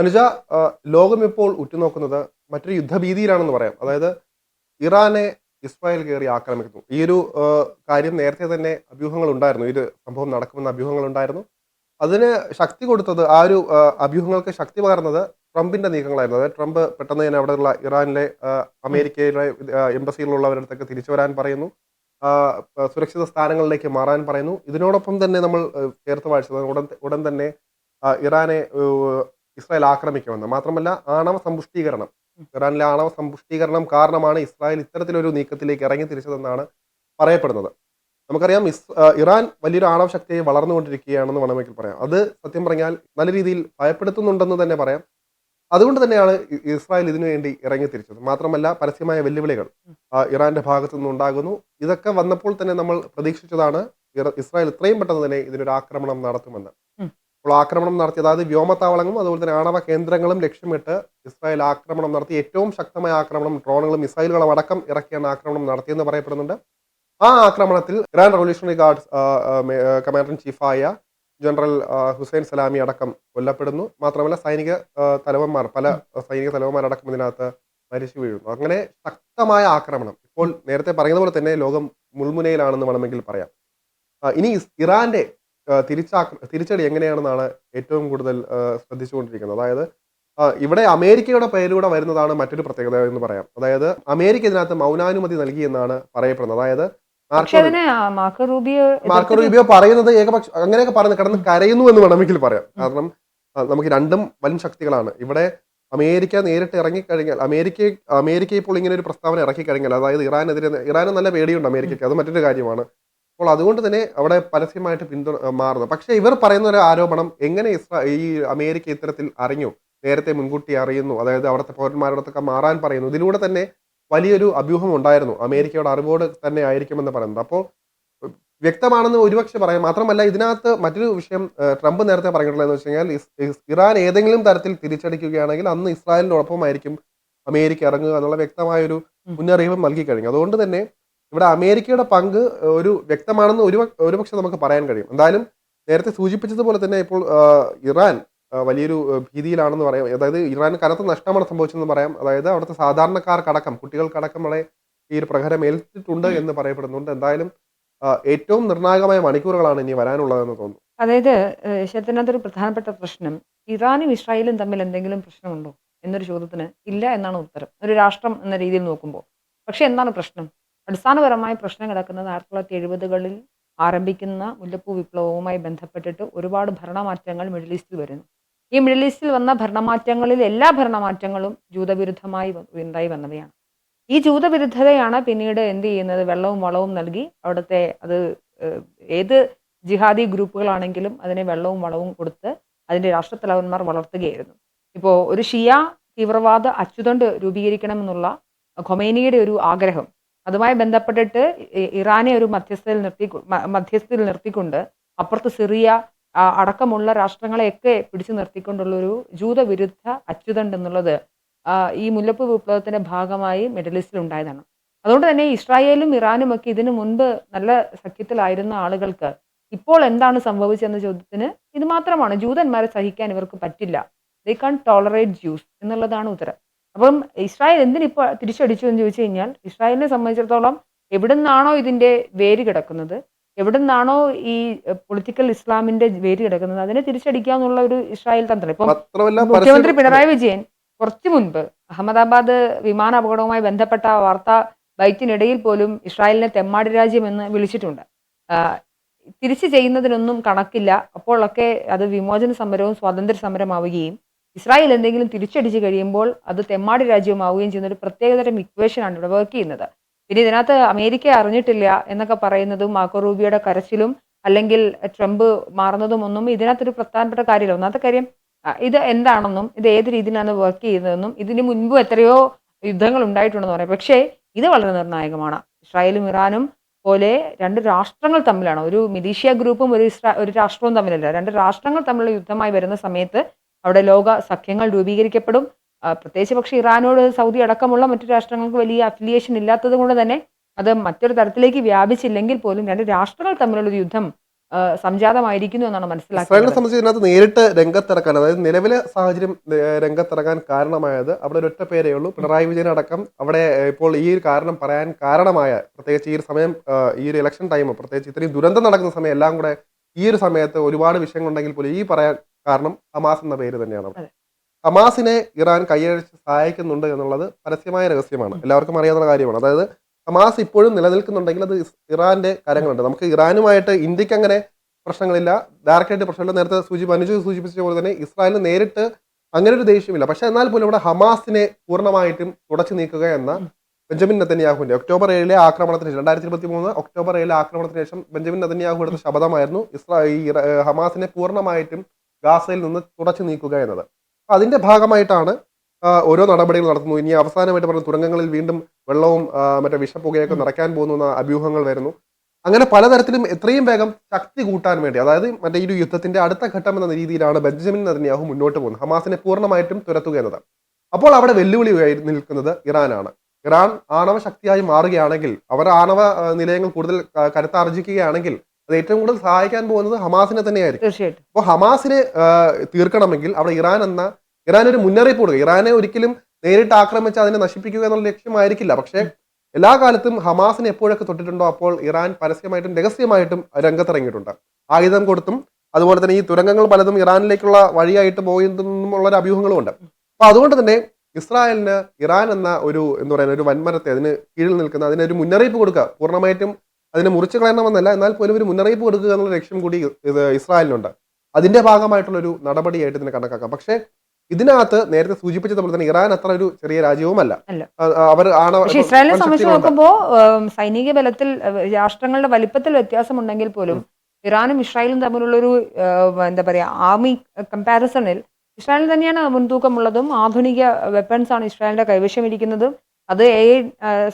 അനുജ ലോകം ഇപ്പോൾ ഉറ്റുനോക്കുന്നത് മറ്റൊരു യുദ്ധഭീതിയിലാണെന്ന് പറയാം. അതായത് ഇറാനെ ഇസ്രായേൽ കയറി ആക്രമിക്കുന്നു. ഈ ഒരു കാര്യം നേരത്തെ തന്നെ അഭ്യൂഹങ്ങൾ ഉണ്ടായിരുന്നു ഈ ഒരു സംഭവം നടക്കുമെന്ന അഭ്യൂഹങ്ങൾ ഉണ്ടായിരുന്നു അതിന് ശക്തി കൊടുത്തത് ആ ഒരു അഭ്യൂഹങ്ങൾക്ക് ശക്തി പകർന്നത് ട്രംപിന്റെ നീക്കങ്ങളായിരുന്നു. അതായത് ട്രംപ് പെട്ടെന്ന് തന്നെ അവിടെയുള്ള ഇറാനിലെ അമേരിക്കയിലെ എംബസിയിലുള്ളവരടുത്തൊക്കെ തിരിച്ചു വരാൻ പറയുന്നു. സുരക്ഷിത സ്ഥാനങ്ങളിലേക്ക് മാറാൻ പറയുന്നു. ഇതിനോടൊപ്പം തന്നെ നമ്മൾ ചേർത്ത് വായിച്ചത് ഉടൻ ഉടൻ തന്നെ ഇറാനെ ഇസ്രായേൽ ആക്രമിക്കുമെന്ന് മാത്രമല്ല ആണവ സമ്പുഷ്ടീകരണം. ഇറാനിലെ ആണവ സമ്പുഷ്ടീകരണം കാരണമാണ് ഇസ്രായേൽ ഇത്തരത്തിലൊരു നീക്കത്തിലേക്ക് ഇറങ്ങി തിരിച്ചതെന്നാണ് പറയപ്പെടുന്നത്. നമുക്കറിയാം ഇസ് ഇറാൻ വലിയൊരു ആണവ ശക്തിയെ വളർന്നുകൊണ്ടിരിക്കുകയാണെന്ന് വേണമെങ്കിൽ പറയാം. അത് സത്യം പറഞ്ഞാൽ നല്ല രീതിയിൽ ഭയപ്പെടുത്തുന്നുണ്ടെന്ന് തന്നെ പറയാം. അതുകൊണ്ട് തന്നെയാണ് ഇസ്രായേൽ ഇതിനു വേണ്ടി ഇറങ്ങി തിരിച്ചത്. മാത്രമല്ല പരസ്യമായ വെല്ലുവിളികൾ ഇറാന്റെ ഭാഗത്തു നിന്നുണ്ടാകുന്നു ഇതൊക്കെ വന്നപ്പോൾ തന്നെ നമ്മൾ പ്രതീക്ഷിച്ചതാണ് ഇസ്രായേൽ ഇത്രയും പെട്ടെന്ന് തന്നെ ഇതിനൊരു ആക്രമണം നടത്തുമെന്ന്. അപ്പോൾ ആക്രമണം നടത്തി അതായത് വ്യോമത്താവളങ്ങളും അതുപോലെ തന്നെ ആണവ കേന്ദ്രങ്ങളും ലക്ഷ്യമിട്ട് ഇസ്രായേൽ ആക്രമണം നടത്തി. ഏറ്റവും ശക്തമായ ആക്രമണം ഡ്രോണുകളും മിസൈലുകളും അടക്കം ഇറക്കിയാണ് ആക്രമണം നടത്തിയെന്ന് പറയപ്പെടുന്നുണ്ട്. ആ ആക്രമണത്തിൽ Iran revolutionary guards commander in ചീഫായ general Hussain Salami അടക്കം കൊല്ലപ്പെടുന്നു. മാത്രമല്ല സൈനിക തലവന്മാർ പല സൈനിക തലവന്മാരടക്കം ഇതിനകത്ത് മരിച്ചു വീഴുന്നു. അങ്ങനെ ശക്തമായ ആക്രമണം. ഇപ്പോൾ നേരത്തെ പറയുന്ന പോലെ തന്നെ ലോകം മുൾമുനയിലാണെന്ന് വേണമെങ്കിൽ പറയാം. ഇനി ഇറാന്റെ തിരിച്ചാക്ര തിരിച്ചടി എങ്ങനെയാണെന്നാണ് ഏറ്റവും കൂടുതൽ ശ്രദ്ധിച്ചുകൊണ്ടിരിക്കുന്നത്. അതായത് ഇവിടെ അമേരിക്കയുടെ പേരിലൂടെ വരുന്നതാണ് മറ്റൊരു പ്രത്യേകത എന്ന് പറയാം. അതായത് അമേരിക്ക ഇതിനകത്ത് മൗനാനുമതി നൽകി എന്നാണ് പറയപ്പെടുന്നത്. അതായത് മാർക്കോ റൂബിയോ മാർക്കോ റൂബിയോ പറയുന്നത് ഏകപക്ഷ അങ്ങനെയൊക്കെ പറയുന്നത് കിടന്ന് കരയുന്നു എന്ന് വേണമെങ്കിൽ പറയാം. കാരണം നമുക്ക് രണ്ടും വൻ ശക്തികളാണ്. ഇവിടെ അമേരിക്ക നേരിട്ട് ഇറങ്ങിക്കഴിഞ്ഞാൽ അമേരിക്ക അമേരിക്ക ഇപ്പോൾ ഇങ്ങനെ ഒരു പ്രസ്താവന ഇറക്കി കഴിഞ്ഞാൽ അതായത് ഇറാനെതിരെ ഇറാന് നല്ല പേടിയുണ്ട് അമേരിക്കയ്ക്ക്. അത് മറ്റൊരു കാര്യമാണ്. അപ്പോൾ അതുകൊണ്ട് തന്നെ അവിടെ പരസ്യമായിട്ട് പിന്തുണ ആ, മാറുന്നു. പക്ഷേ ഇവർ പറയുന്ന ഒരു ആരോപണം എങ്ങനെ ഇസ്രാ ഈ അമേരിക്ക ഇത്തരത്തിൽ അറിഞ്ഞു നേരത്തെ മുൻകൂട്ടി അറിയുന്നു അതായത് അവിടുത്തെ പൗരന്മാരോടൊക്കെ മാറാൻ പറയുന്നു ഇതിലൂടെ തന്നെ വലിയൊരു അഭ്യൂഹം ഉണ്ടായിരുന്നു. അമേരിക്കയുടെ അറിവോട് തന്നെ ആയിരിക്കുമെന്ന് പറയുന്നത്. അപ്പോൾ വ്യക്തമാണെന്ന് ഒരുപക്ഷെ പറയാം. മാത്രമല്ല ഇതിനകത്ത് മറ്റൊരു വിഷയം ട്രംപ് നേരത്തെ പറഞ്ഞിട്ടുള്ളതെന്ന് വെച്ച് കഴിഞ്ഞാൽ ഇറാൻ ഏതെങ്കിലും തരത്തിൽ തിരിച്ചടിക്കുകയാണെങ്കിൽ അന്ന് ഇസ്രായേലിനോടൊപ്പമായിരിക്കും അമേരിക്ക ഇറങ്ങുക എന്നുള്ള വ്യക്തമായൊരു മുന്നറിയിപ്പ് നൽകി കഴിഞ്ഞു അതുകൊണ്ട് തന്നെ ഇവിടെ അമേരിക്കയുടെ പങ്ക് ഒരു വ്യക്തമാണെന്ന് ഒരു ഒരുപക്ഷെ നമുക്ക് പറയാൻ കഴിയും. എന്തായാലും നേരത്തെ സൂചിപ്പിച്ചതുപോലെ തന്നെ ഇപ്പോൾ ഇറാൻ വലിയൊരു ഭീതിയിലാണെന്ന് പറയാം. അതായത് ഇറാൻ കനത്ത നഷ്ടമാണ് സംഭവിച്ചതെന്ന് പറയാം. അതായത് അവിടുത്തെ സാധാരണക്കാർക്കടക്കം കുട്ടികൾക്കടക്കം വളരെ ഈ ഒരു പ്രഹരം ഏൽപ്പിച്ചിട്ടുണ്ട് എന്ന് പറയപ്പെടുന്നുണ്ട്. എന്തായാലും ഏറ്റവും നിർണായകമായ മണിക്കൂറുകളാണ് ഇനി വരാനുള്ളതെന്ന് തോന്നുന്നു. അതായത് ഏഹ്, ശരത്തിനകത്തൊരു പ്രധാനപ്പെട്ട പ്രശ്നം ഇറാനും ഇസ്രായേലും തമ്മിൽ എന്തെങ്കിലും പ്രശ്നമുണ്ടോ? എന്നൊരു ചോദ്യത്തിന് ഇല്ല എന്നാണ് ഉത്തരം. ഒരു രാഷ്ട്രം എന്ന രീതിയിൽ നോക്കുമ്പോൾ. പക്ഷെ എന്താണ് പ്രശ്നം? അടിസ്ഥാനപരമായ പ്രശ്നം കിടക്കുന്നത് ആയിരത്തി തൊള്ളായിരത്തി എഴുപതുകളിൽ ആരംഭിക്കുന്ന മുല്ലപ്പൂ വിപ്ലവവുമായി ബന്ധപ്പെട്ടിട്ട് ഒരുപാട് ഭരണമാറ്റങ്ങൾ മിഡിൽ ഈസ്റ്റിൽ വരുന്നു. ഈ മിഡിൽ ഈസ്റ്റിൽ വന്ന ഭരണമാറ്റങ്ങളിൽ എല്ലാ ഭരണമാറ്റങ്ങളും ജൂതവിരുദ്ധമായി ഉണ്ടായി വന്നവയാണ്. ഈ ജൂതവിരുദ്ധതയാണ് പിന്നീട് എന്ത് ചെയ്യുന്നത്? വെള്ളവും വളവും നൽകി അവിടുത്തെ അത് ഏത് ജിഹാദി ഗ്രൂപ്പുകളാണെങ്കിലും അതിനെ വെള്ളവും വളവും കൊടുത്ത് അതിന്റെ രാഷ്ട്രത്തലവന്മാർ വളർത്തുകയായിരുന്നു. ഇപ്പോൾ ഒരു ഷിയ തീവ്രവാദ അച്ചുതണ്ട് രൂപീകരിക്കണമെന്നുള്ള ഖൊമേനിയുടെ ഒരു ആഗ്രഹം അതുമായി ബന്ധപ്പെട്ടിട്ട് ഇറാനെ ഒരു മധ്യസ്ഥയിൽ നിർത്തി മധ്യസ്ഥയിൽ നിർത്തിക്കൊണ്ട് അപ്പുറത്ത് സിറിയ അടക്കമുള്ള രാഷ്ട്രങ്ങളെയൊക്കെ പിടിച്ചു നിർത്തിക്കൊണ്ടുള്ള ഒരു ജൂതവിരുദ്ധ അച്യുതണ്ട് എന്നുള്ളത് ഈ മുല്ലപ്പ് വിപ്ലവത്തിന്റെ ഭാഗമായി മിഡിൽ ഈസ്റ്റിൽ ഉണ്ടായതാണ്. അതുകൊണ്ട് തന്നെ ഇസ്രായേലും ഇറാനും ഒക്കെ ഇതിനു മുൻപ് നല്ല സഖ്യത്തിലായിരുന്ന ആളുകൾക്ക് ഇപ്പോൾ എന്താണ് സംഭവിച്ചെന്ന ചോദ്യത്തിന് ഇത് മാത്രമാണ്. ജൂതന്മാരെ സഹിക്കാൻ ഇവർക്ക് പറ്റില്ല. ദേ കാൺ ടോളറേറ്റ് ജ്യൂസ് എന്നുള്ളതാണ് ഉത്തരം. അപ്പം ഇസ്രായേൽ എന്തിനിപ്പോൾ തിരിച്ചടിച്ചു എന്ന് ചോദിച്ചു കഴിഞ്ഞാൽ ഇസ്രായേലിനെ സംബന്ധിച്ചിടത്തോളം എവിടെ നിന്നാണോ ഇതിന്റെ വേര് കിടക്കുന്നത് എവിടെ നിന്നാണോ ഈ പൊളിറ്റിക്കൽ ഇസ്ലാമിന്റെ വേര് കിടക്കുന്നത് അതിനെ തിരിച്ചടിക്കുക എന്നുള്ള ഒരു ഇസ്രായേൽ തന്ത്രം. ഇപ്പം മുഖ്യമന്ത്രി പിണറായി വിജയൻ കുറച്ചു മുൻപ് അഹമ്മദാബാദ് വിമാന അപകടവുമായി ബന്ധപ്പെട്ട വാർത്ത ബൈറ്റിനിടയിൽ പോലും ഇസ്രായേലിനെ തെമ്മാടി രാജ്യം എന്ന് വിളിച്ചിട്ടുണ്ട്. തിരിച്ചു ചെയ്യുന്നതിനൊന്നും കണക്കില്ല. അപ്പോഴൊക്കെ അത് വിമോചന സമരവും സ്വാതന്ത്ര്യ സമരമാവുകയും ഇസ്രായേൽ എന്തെങ്കിലും തിരിച്ചടിച്ച് കഴിയുമ്പോൾ അത് തെമ്മാടി രാജ്യമാവുകയും ചെയ്യുന്ന ഒരു പ്രത്യേകതരം ഇക്വേഷനാണ് ഇവിടെ വർക്ക് ചെയ്യുന്നത്. പിന്നെ ഇതിനകത്ത് അമേരിക്ക അറിഞ്ഞിട്ടില്ല എന്നൊക്കെ പറയുന്നതും മാർക്കോ റൂബിയുടെ കരച്ചിലും അല്ലെങ്കിൽ ട്രംപ് മാറുന്നതും ഒന്നും ഇതിനകത്തൊരു പ്രധാനപ്പെട്ട കാര്യമില്ല. ഒന്നാമത്തെ കാര്യം ഇത് എന്താണെന്നും ഇത് ഏത് രീതിയിലാണ് വർക്ക് ചെയ്യുന്നതെന്നും ഇതിന് മുൻപും എത്രയോ യുദ്ധങ്ങൾ ഉണ്ടായിട്ടുണ്ടെന്ന് പറയാം. പക്ഷേ ഇത് വളരെ നിർണായകമാണ്. ഇസ്രായേലും ഇറാനും പോലെ രണ്ട് രാഷ്ട്രങ്ങൾ തമ്മിലാണ്. ഒരു മിലീഷ്യ ഗ്രൂപ്പും ഒരു ഇസ്രാ ഒരു രാഷ്ട്രവും തമ്മിലല്ല. രണ്ട് രാഷ്ട്രങ്ങൾ തമ്മിലുള്ള യുദ്ധമായി വരുന്ന സമയത്ത് അവിടെ ലോക സഖ്യങ്ങൾ രൂപീകരിക്കപ്പെടും. പ്രത്യേകിച്ച് പക്ഷേ ഇറാനോട് സൗദി അടക്കമുള്ള മറ്റു രാഷ്ട്രങ്ങൾക്ക് വലിയ അഫിലിയേഷൻ ഇല്ലാത്തത് കൊണ്ട് തന്നെ അത് മറ്റൊരു തരത്തിലേക്ക് വ്യാപിച്ചില്ലെങ്കിൽ പോലും രണ്ട് രാഷ്ട്രങ്ങൾ തമ്മിലുള്ള യുദ്ധം സംജാതമായിരിക്കുന്നു എന്നാണ് മനസ്സിലാക്കുന്നത് സംബന്ധിച്ച് ഇതിനകത്ത് നേരിട്ട് രംഗത്തിറക്കാൻ അതായത് നിലവിലെ സാഹചര്യം രംഗത്തിറക്കാൻ കാരണമായത് അവിടെ ഒരു ഒറ്റ പേരേ ഉള്ളൂ. പിണറായി വിജയൻ അടക്കം അവിടെ ഇപ്പോൾ ഈ ഒരു കാരണം പറയാൻ കാരണമായ പ്രത്യേകിച്ച് ഈ ഒരു സമയം ഈ ഒരു ഇലക്ഷൻ ടൈം പ്രത്യേകിച്ച് ഇത്രയും ദുരന്തം നടക്കുന്ന സമയം എല്ലാം കൂടെ ഈ ഒരു സമയത്ത് ഒരുപാട് വിഷയങ്ങളുണ്ടെങ്കിൽ പോലും ഈ പറയാൻ കാരണം ഹമാസ് എന്ന പേര് തന്നെയാണ് അവിടെ. ഹമാസിനെ ഇറാൻ കൈയഴിച്ച് സഹായിക്കുന്നുണ്ട് എന്നുള്ളത് പരസ്യമായ രഹസ്യമാണ്. എല്ലാവർക്കും അറിയാവുന്ന കാര്യമാണ്. അതായത് ഹമാസ് ഇപ്പോഴും നിലനിൽക്കുന്നുണ്ടെങ്കിൽ അത് ഇറാന്റെ കാര്യങ്ങളുണ്ട്. നമുക്ക് ഇറാനുമായിട്ട് ഇന്ത്യയ്ക്ക് അങ്ങനെ പ്രശ്നങ്ങളില്ല. ഡയറക്റ്റായിട്ട് പ്രശ്നമില്ല. നേരത്തെ സൂചി അനുജു സൂചിപ്പിച്ച പോലെ തന്നെ ഇസ്രായേലിന് നേരിട്ട് അങ്ങനെ ഒരു ദേഷ്യമില്ല. പക്ഷെ എന്നാൽ പോലും ഇവിടെ ഹമാസിനെ പൂർണമായിട്ടും തുടച്ചു നീക്കുക എന്ന ബെഞ്ചമിൻ നെതന്യാഹുവിന്റെ ഒക്ടോബർ ഏഴിലെ ആക്രമണത്തിന് ശേഷം രണ്ടായിരത്തി ഇരുപത്തി മൂന്ന് ഒക്ടോബർ ഏഴിലെ ആക്രമണത്തിന് ശേഷം ബെഞ്ചമിൻ നെതന്യാഹു എടുത്ത ശബ്ദമായിരുന്നു ഇസ്രാ ഈ ഹമാസിനെ പൂർണമായിട്ടും ഗാസയിൽ നിന്ന് തുടച്ചു നീക്കുക എന്നത്. അതിന്റെ ഭാഗമായിട്ടാണ് ഓരോ നടപടികൾ നടത്തുന്നു. ഇനി അവസാനമായിട്ട് പറഞ്ഞ തുരങ്കങ്ങളിൽ വീണ്ടും വെള്ളവും മറ്റേ വിഷപ്പുകയൊക്കെ നിറയ്ക്കാൻ പോകുന്നു എന്ന അഭ്യൂഹങ്ങൾ വരുന്നു. അങ്ങനെ പലതരത്തിലും എത്രയും വേഗം ശക്തി കൂട്ടാൻ വേണ്ടി അതായത് മറ്റേ ഈ യുദ്ധത്തിന്റെ അടുത്ത ഘട്ടം എന്ന രീതിയിലാണ് ബെഞ്ചമിൻ നെതന്യാഹു മുന്നോട്ട് പോകുന്നത്. ഹമാസിനെ പൂർണമായിട്ടും തുരത്തുക എന്നത്. അപ്പോൾ അവിടെ വെല്ലുവിളി നിൽക്കുന്നത് ഇറാനാണ്. ഇറാൻ ആണവ ശക്തിയായി മാറുകയാണെങ്കിൽ അവർ ആണവ നിലയങ്ങൾ കൂടുതൽ കരുത്താർജിക്കുകയാണെങ്കിൽ അത് ഏറ്റവും കൂടുതൽ സഹായിക്കാൻ പോകുന്നത് ഹമാസിനെ തന്നെയായിരിക്കും. തീർച്ചയായിട്ടും. അപ്പോൾ ഹമാസിനെ തീർക്കണമെങ്കിൽ അവിടെ ഇറാൻ എന്ന ഇറാൻ ഒരു മുന്നറിയിപ്പ് കൊടുക്കുക. ഇറാനെ ഒരിക്കലും നേരിട്ട് ആക്രമിച്ച് അതിനെ നശിപ്പിക്കുക എന്നുള്ള ലക്ഷ്യമായിരിക്കില്ല. പക്ഷേ എല്ലാ കാലത്തും ഹമാസിനെ എപ്പോഴൊക്കെ തൊട്ടിട്ടുണ്ടോ അപ്പോൾ ഇറാൻ പരസ്യമായിട്ടും രഹസ്യമായിട്ടും രംഗത്തിറങ്ങിയിട്ടുണ്ട്. ആയുധം കൊടുത്തും അതുപോലെ തന്നെ ഈ തുരങ്കങ്ങൾ പലതും ഇറാനിലേക്കുള്ള വഴിയായിട്ട് പോയെന്നുള്ള ഒരു അഭ്യൂഹങ്ങളുമുണ്ട് അപ്പൊ അതുകൊണ്ട് തന്നെ ഇസ്രായേലിന് ഇറാൻ എന്ന ഒരു എന്താ പറയുക ഒരു വൻമരത്തെ അതിന് കീഴിൽ നിൽക്കുന്ന അതിനൊരു മുന്നറിയിപ്പ് കൊടുക്കുക. പൂർണമായിട്ടും അതിനെ മുറിച്ചു കളയണമെന്നല്ല എന്നാൽ പോലും ഒരു മുന്നറിയിപ്പ് കൊടുക്കുക എന്നുള്ള ലക്ഷ്യം കൂടി ഇത് ഇസ്രായേലിനുണ്ട്. അതിന്റെ ഭാഗമായിട്ടുള്ള ഒരു നടപടിയായിട്ട് ഇതിനെ കണക്കാക്കാം. പക്ഷേ ഇതിനകത്ത് നേരത്തെ സൂചിപ്പിച്ചതുപോലെ തന്നെ ഇറാൻ അത്ര ഒരു ചെറിയ രാജ്യവുമല്ല. അവർ ആണ് ഇസ്രായേലിനെ സംബന്ധിച്ച് നോക്കുമ്പോൾ സൈനിക ബലത്തിൽ രാഷ്ട്രങ്ങളുടെ വലിപ്പത്തിൽ വ്യത്യാസമുണ്ടെങ്കിൽ പോലും ഇറാനും ഇസ്രായേലും തമ്മിലുള്ള ഒരു എന്താ പറയാ ആർമി കമ്പാരിസണിൽ ഇസ്രായേൽ തന്നെയാണ് മുൻതൂക്കമുള്ളതും ആധുനിക വെപ്പൺസ് ആണ് ഇസ്രായേലിന്റെ കൈവശം ഇരിക്കുന്നതും. അത് എ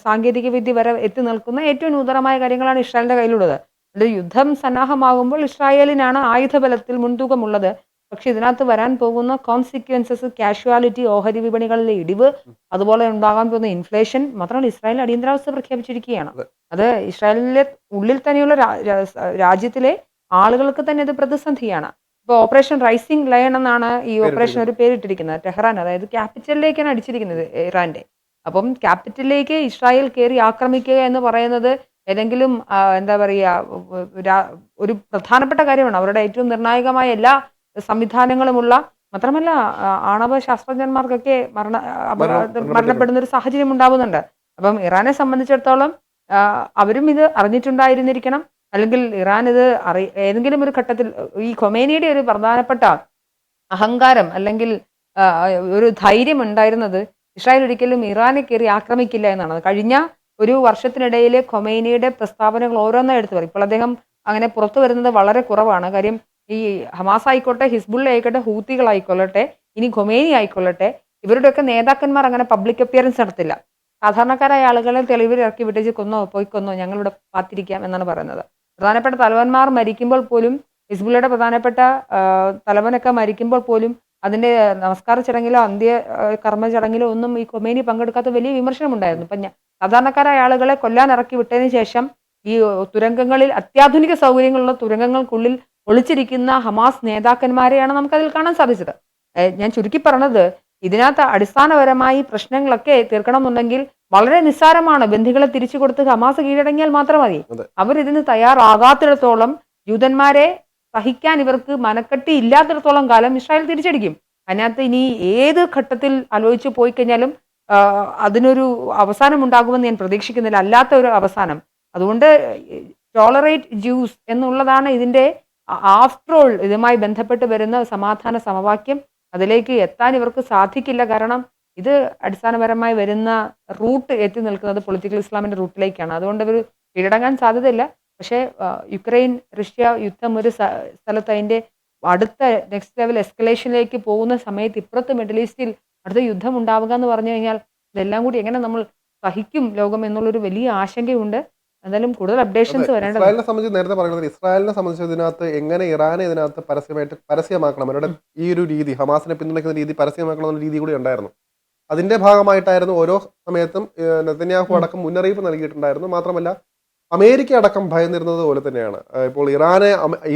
സാങ്കേതിക വിദ്യ വരെ എത്തി നിൽക്കുന്ന ഏറ്റവും നൂതനമായ കാര്യങ്ങളാണ് ഇസ്രായേലിന്റെ കയ്യിലുള്ളത്. അത് യുദ്ധം സന്നാഹമാകുമ്പോൾ ഇസ്രായേലിനാണ് ആയുധബലത്തിൽ മുൻതൂക്കമുള്ളത്. പക്ഷെ ഇതിനകത്ത് വരാൻ പോകുന്ന കോൺസിക്വൻസസ് കാഷ്വാലിറ്റി ഓഹരി വിപണികളിലെ ഇടിവ് അതുപോലെ ഉണ്ടാകാൻ പോകുന്ന ഇൻഫ്ലേഷൻ മാത്രമല്ല ഇസ്രായേൽ അടിയന്തരാവസ്ഥ പ്രഖ്യാപിച്ചിരിക്കുകയാണ്. അതെ. ഇസ്രായേലിലെ ഉള്ളിൽ തന്നെയുള്ള രാജ്യത്തിലെ ആളുകൾക്ക് തന്നെ ഇത് പ്രതിസന്ധിയാണ്. ഇപ്പോൾ ഓപ്പറേഷൻ റൈസിംഗ് ലയൺ എന്നാണ് ഈ ഓപ്പറേഷൻ ഒരു പേരിട്ടിരിക്കുന്നത്. ടെഹ്റാൻ അതായത് ക്യാപിറ്റലിലേക്കാണ് അടിച്ചിരിക്കുന്നത് ഇറാന്റെ. അപ്പം ക്യാപിറ്റലിലേക്ക് ഇസ്രായേൽ കയറി ആക്രമിക്കുക എന്ന് പറയുന്നത് ഏതെങ്കിലും എന്താ പറയുക ഒരു പ്രധാനപ്പെട്ട കാര്യമാണ്. അവരുടെ ഏറ്റവും നിർണായകമായ എല്ലാ സംവിധാനങ്ങളുമുള്ള മാത്രമല്ല ആണവ ശാസ്ത്രജ്ഞന്മാർക്കൊക്കെ മരണ മരണപ്പെടുന്ന ഒരു സാഹചര്യം ഉണ്ടാവുന്നുണ്ട്. അപ്പം ഇറാനെ സംബന്ധിച്ചിടത്തോളം അവരും ഇത് അറിഞ്ഞിട്ടുണ്ടായിരുന്നിരിക്കണം. അല്ലെങ്കിൽ ഇറാൻ ഇത് അറി ഏതെങ്കിലും ഒരു ഘട്ടത്തിൽ ഈ കൊമേനിയുടെ ഒരു പ്രധാനപ്പെട്ട അഹങ്കാരം അല്ലെങ്കിൽ ഒരു ധൈര്യം ഉണ്ടായിരുന്നത് ഇസ്രായേൽ ഒരിക്കലും ഇറാനെ കയറി ആക്രമിക്കില്ല എന്നാണ്. കഴിഞ്ഞ ഒരു വർഷത്തിനിടയിൽ ഖൊമൈനിയുടെ പ്രസ്താവനകൾ ഓരോന്നായി എടുത്തു പറയും. ഇപ്പോൾ അദ്ദേഹം അങ്ങനെ പുറത്തു വരുന്നത് വളരെ കുറവാണ്. കാര്യം ഈ ഹമാസ് ആയിക്കോട്ടെ ഹിസ്ബുള്ള ആയിക്കോട്ടെ ഹൂത്തികളായിക്കൊള്ളട്ടെ ഇനി ഖൊമൈനി ആയിക്കൊള്ളട്ടെ ഇവരുടെയൊക്കെ നേതാക്കന്മാർ അങ്ങനെ പബ്ലിക് അപ്പിയറൻസ് നടത്തില്ല. സാധാരണക്കാരായ ആളുകളെ തെളിവിൽ ഇറക്കി വിട്ടേച്ച് കൊന്നോ പോയി കൊന്നോ ഞങ്ങളിവിടെ കാത്തിരിക്കാം എന്നാണ് പറയുന്നത്. പ്രധാനപ്പെട്ട തലവന്മാർ മരിക്കുമ്പോൾ പോലും ഹിസ്ബുള്ളയുടെ പ്രധാനപ്പെട്ട തലവനൊക്കെ മരിക്കുമ്പോൾ പോലും അതിന്റെ നമസ്കാര ചടങ്ങിലോ അന്ത്യ കർമ്മ ചടങ്ങിലോ ഒന്നും ഈ കൊമേനി പങ്കെടുക്കാത്ത വലിയ വിമർശനമുണ്ടായിരുന്നു. ഇപ്പം ഞാൻ സാധാരണക്കാരായ ആളുകളെ കൊല്ലാൻ ഇറക്കി വിട്ടതിന് ശേഷം ഈ തുരങ്കങ്ങളിൽ അത്യാധുനിക സൗകര്യങ്ങളുള്ള തുരങ്കങ്ങൾക്കുള്ളിൽ ഒളിച്ചിരിക്കുന്ന ഹമാസ് നേതാക്കന്മാരെയാണ് നമുക്കതിൽ കാണാൻ സാധിച്ചത്. ഞാൻ ചുരുക്കി പറഞ്ഞത് ഇതിനകത്ത് അടിസ്ഥാനപരമായി പ്രശ്നങ്ങളൊക്കെ തീർക്കണമെന്നുണ്ടെങ്കിൽ വളരെ നിസ്സാരമാണ് ബന്ധികളെ തിരിച്ചു കൊടുത്ത് ഹമാസ് കീഴടങ്ങിയാൽ മാത്രം മതി. അവരിതിന് തയ്യാറാകാത്തിടത്തോളം ജൂതന്മാരെ സഹിക്കാൻ ഇവർക്ക് മനക്കെട്ടി ഇല്ലാത്തിടത്തോളം കാലം ഇസ്രായേൽ തിരിച്ചടിക്കും. അതിനകത്ത് ഇനി ഏത് ഘട്ടത്തിൽ ആലോചിച്ച് പോയി കഴിഞ്ഞാലും അതിനൊരു അവസാനം ഉണ്ടാകുമെന്ന് ഞാൻ പ്രതീക്ഷിക്കുന്നില്ല. അല്ലാത്ത ഒരു അവസാനം. അതുകൊണ്ട് ടോളറേറ്റ് ജ്യൂസ് എന്നുള്ളതാണ് ഇതിന്റെ ആഫ്റ്റർ ഓൾ ഇതുമായി ബന്ധപ്പെട്ട് വരുന്ന സമാധാന സമവാക്യം. അതിലേക്ക് എത്താൻ ഇവർക്ക് സാധിക്കില്ല. കാരണം ഇത് അടിസ്ഥാനപരമായി വരുന്ന റൂട്ട് എത്തി നിൽക്കുന്നത് പൊളിറ്റിക്കൽ ഇസ്ലാമിന്റെ റൂട്ടിലേക്കാണ്. അതുകൊണ്ട് ഇവർ കീഴടങ്ങാൻ സാധ്യതയില്ല. പക്ഷേ യുക്രൈൻ റഷ്യ യുദ്ധം ഒരു സ്ഥലത്ത് അതിന്റെ അടുത്ത നെക്സ്റ്റ് ലെവൽ എസ്കലേഷനിലേക്ക് പോകുന്ന സമയത്ത് ഇപ്പുറത്ത് മിഡിൽ ഈസ്റ്റിൽ അടുത്ത യുദ്ധം ഉണ്ടാവുക എന്ന് പറഞ്ഞു കഴിഞ്ഞാൽ ഇതെല്ലാം കൂടി എങ്ങനെ നമ്മൾ സഹിക്കും ലോകം എന്നുള്ളൊരു വലിയ ആശങ്കയുണ്ട്. എന്തായാലും കൂടുതൽ അപ്ഡേഷൻസ് വരേണ്ടത് ഇസ്രായേലിനെ സംബന്ധിച്ച് നേരത്തെ പറയുന്നത് ഇസ്രായേലിനെ സംബന്ധിച്ച് ഇതിനകത്ത് എങ്ങനെ ഇറാനെ ഇതിനകത്ത് പരസ്യമായിട്ട് പരസ്യമാക്കണം അവരുടെ ഈ ഒരു രീതി ഹമാസിനെ പിന്തുണയ്ക്കുന്ന രീതി പരസ്യമാക്കണം എന്ന രീതി കൂടി ഉണ്ടായിരുന്നു. അതിന്റെ ഭാഗമായിട്ടായിരുന്നു ഓരോ സമയത്തും നെതന്യാഹു അടക്കം മുന്നറിയിപ്പ് നൽകിയിട്ടുണ്ടായിരുന്നു. മാത്രമല്ല അമേരിക്ക അടക്കം ഭയന്നിരുന്നത് പോലെ തന്നെയാണ്. ഇപ്പോൾ ഇറാനെ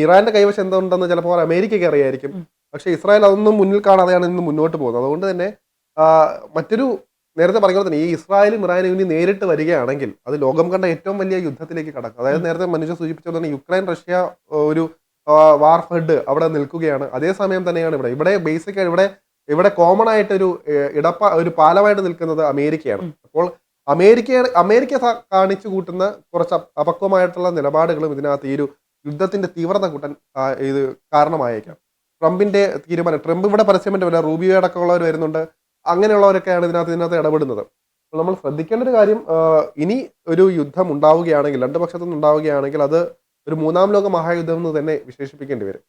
ഇറാന്റെ കൈവശം എന്തുണ്ടെന്ന് ചിലപ്പോൾ അമേരിക്കയ്ക്ക് അറിയായിരിക്കും. പക്ഷെ ഇസ്രായേൽ അതൊന്നും മുന്നിൽ കാണാതെയാണ് ഇന്ന് മുന്നോട്ട് പോകുന്നത്. അതുകൊണ്ട് തന്നെ മറ്റൊരു നേരത്തെ പറഞ്ഞ പോലെ തന്നെ ഈ ഇസ്രായേലും ഇറാനും ഇനി നേരിട്ട് വരികയാണെങ്കിൽ അത് ലോകം കണ്ട ഏറ്റവും വലിയ യുദ്ധത്തിലേക്ക് കടക്കും. അതായത് നേരത്തെ മനുഷ്യ സൂചിപ്പിച്ച പോലെ തന്നെ യുക്രൈൻ റഷ്യ ഒരു വാർ ഫെഡ് അവിടെ നിൽക്കുകയാണ്. അതേസമയം തന്നെയാണ് ഇവിടെ. ഇവിടെ ബേസിക് ഇവിടെ ഇവിടെ കോമൺ ആയിട്ടൊരു ഒരു ഇടപ്പ ഒരു പാലമായിട്ട് നിൽക്കുന്നത് അമേരിക്കയാണ്. അപ്പോൾ അമേരിക്ക അമേരിക്ക കാണിച്ചു കൂട്ടുന്ന കുറച്ച് അപ- അപക്വമായിട്ടുള്ള നിലപാടുകളും ഇതിനകത്ത് ഈ ഒരു യുദ്ധത്തിന്റെ തീവ്രത കൂട്ടാൻ ഇത് കാരണമായേക്കാം. ട്രംപിന്റെ തീരുമാനം ട്രംപ് ഇവിടെ പരസ്യം വരില്ല റൂബിയോ അടക്കമുള്ളവർ വരുന്നുണ്ട് അങ്ങനെയുള്ളവരൊക്കെയാണ് ഇതിനകത്ത് ഇതിനകത്ത് ഇടപെടുന്നത്. നമ്മൾ ശ്രദ്ധിക്കേണ്ട ഒരു കാര്യം ഇനി ഒരു യുദ്ധം ഉണ്ടാവുകയാണെങ്കിൽ രണ്ട് പക്ഷത്തുനിന്ന് ഉണ്ടാവുകയാണെങ്കിൽ അത് ഒരു മൂന്നാം ലോക മഹായുദ്ധം എന്ന് തന്നെ വിശേഷിപ്പിക്കേണ്ടി വരും.